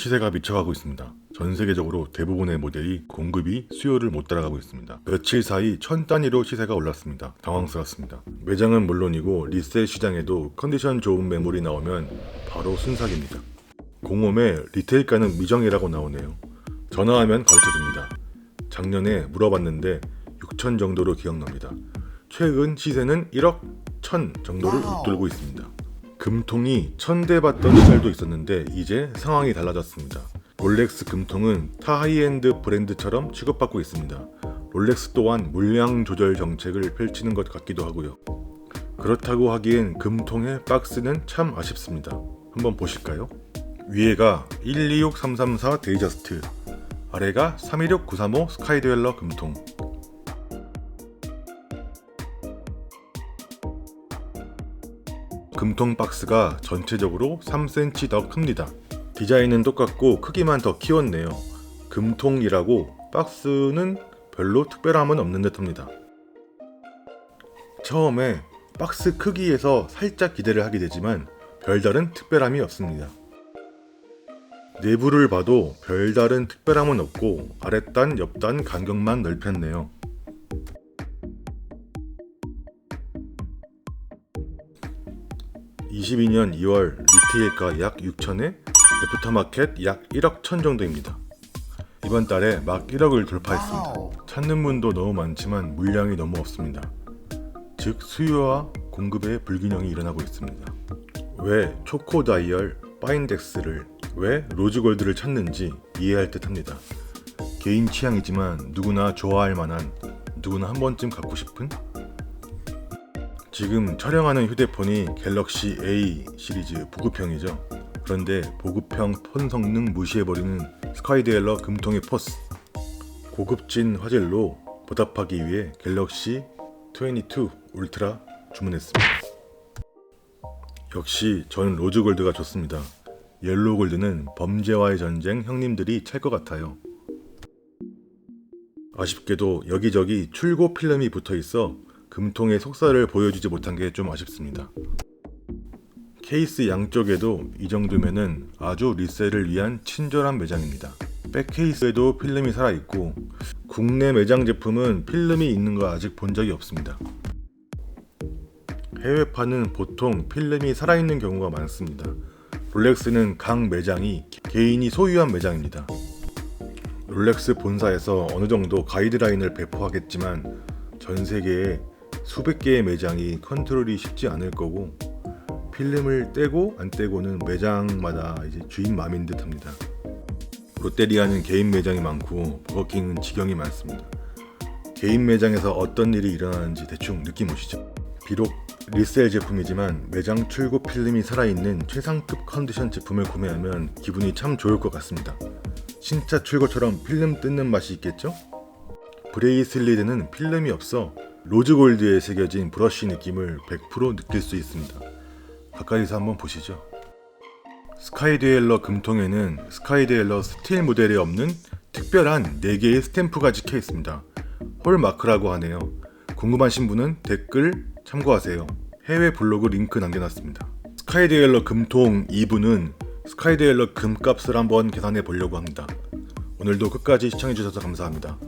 시세가 미쳐가고 있습니다. 전 세계적으로 대부분의 모델이 공급이 수요를 못 따라가고 있습니다. 며칠 사이 천 단위로 시세가 올랐습니다. 당황스럽습니다. 매장은 물론이고 리셀 시장에도 컨디션 좋은 매물이 나오면 바로 순삭입니다. 공홈에 리테일가는 미정이라고 나오네요. 전화하면 가르쳐줍니다. 작년에 물어봤는데 6천 정도로 기억납니다. 최근 시세는 1억 1천 정도를. 웃돌고 있습니다. 금통이 천대 받던 시절도 있었는데 이제 상황이 달라졌습니다. 롤렉스 금통은 타 하이엔드 브랜드처럼 취급받고 있습니다. 롤렉스 또한 물량 조절 정책을 펼치는 것 같기도 하고요. 그렇다고 하기엔 금통의 박스는 참 아쉽습니다. 한번 보실까요? 위에가 126334 데이저스트, 아래가 316935 스카이드웰러 금통. 금통 박스가 전체적으로 3cm 더 큽니다. 디자인은 똑같고 크기만 더 키웠네요. 금통이라고 박스는 별로 특별함은 없는 듯합니다. 처음에 박스 크기에서 살짝 기대를 하게 되지만 별다른 특별함이 없습니다. 내부를 봐도 별다른 특별함은 없고 아랫단 옆단 간격만 넓혔네요. (22년 2월) 리테일가 약 6천에 애프터마켓 약 1억 천 정도입니다. 이번 달에 막 1억을 돌파했습니다. 찾는 분도 너무 많지만 물량이 너무 없습니다. 즉 수요와 공급의 불균형이 일어나고 있습니다. 왜 초코 다이얼, 파인덱스를 왜 로즈골드를 찾는지 이해할 듯합니다. 개인 취향이지만 누구나 좋아할 만한 누구나 한 번쯤 갖고 싶은 지금 촬영하는 휴대폰이 갤럭시 A 시리즈 보급형이죠. 그런데 보급형 폰 성능 무시해버리는 스카이데일러 금통의 포스 고급진 화질로 보답하기 위해 갤럭시 22 울트라 주문했습니다. 역시 저는 로즈골드가 좋습니다. 옐로우골드는 범죄와의 전쟁 형님들이 찰 것 같아요. 아쉽게도 여기저기 출고 필름이 붙어 있어 금통의 속살을 보여주지 못한 게 좀 아쉽습니다. 케이스 양쪽에도 이 정도면은 아주 리셀을 위한 친절한 매장입니다. 백 케이스에도 필름이 살아있고 국내 매장 제품은 필름이 있는 거 아직 본 적이 없습니다. 해외파는 보통 필름이 살아있는 경우가 많습니다. 롤렉스는 각 매장이 개인이 소유한 매장입니다. 롤렉스 본사에서 어느 정도 가이드라인을 배포하겠지만 전 세계에 수백 개의 매장이 컨트롤이 쉽지 않을 거고 필름을 떼고 안 떼고는 매장마다 이제 주인 마음인 듯합니다. 롯데리아는 개인 매장이 많고 버거킹은 직영이 많습니다. 개인 매장에서 어떤 일이 일어나는지 대충 느낌 오시죠? 비록 리셀 제품이지만 매장 출고 필름이 살아있는 최상급 컨디션 제품을 구매하면 기분이 참 좋을 것 같습니다. 신차 출고처럼 필름 뜯는 맛이 있겠죠? 브레이슬리드는 필름이 없어 로즈골드에 새겨진 브러쉬 느낌을 100% 느낄 수 있습니다. 가까이서 한번 보시죠. 스카이드웰러 금통에는 스카이드웰러 스틸 모델에 없는 특별한 4개의 스탬프가 찍혀 있습니다. 홀마크라고 하네요. 궁금하신 분은 댓글 참고하세요. 해외 블로그 링크 남겨놨습니다. 스카이드웰러 금통 2부는 스카이드웰러 금값을 한번 계산해 보려고 합니다. 오늘도 끝까지 시청해주셔서 감사합니다.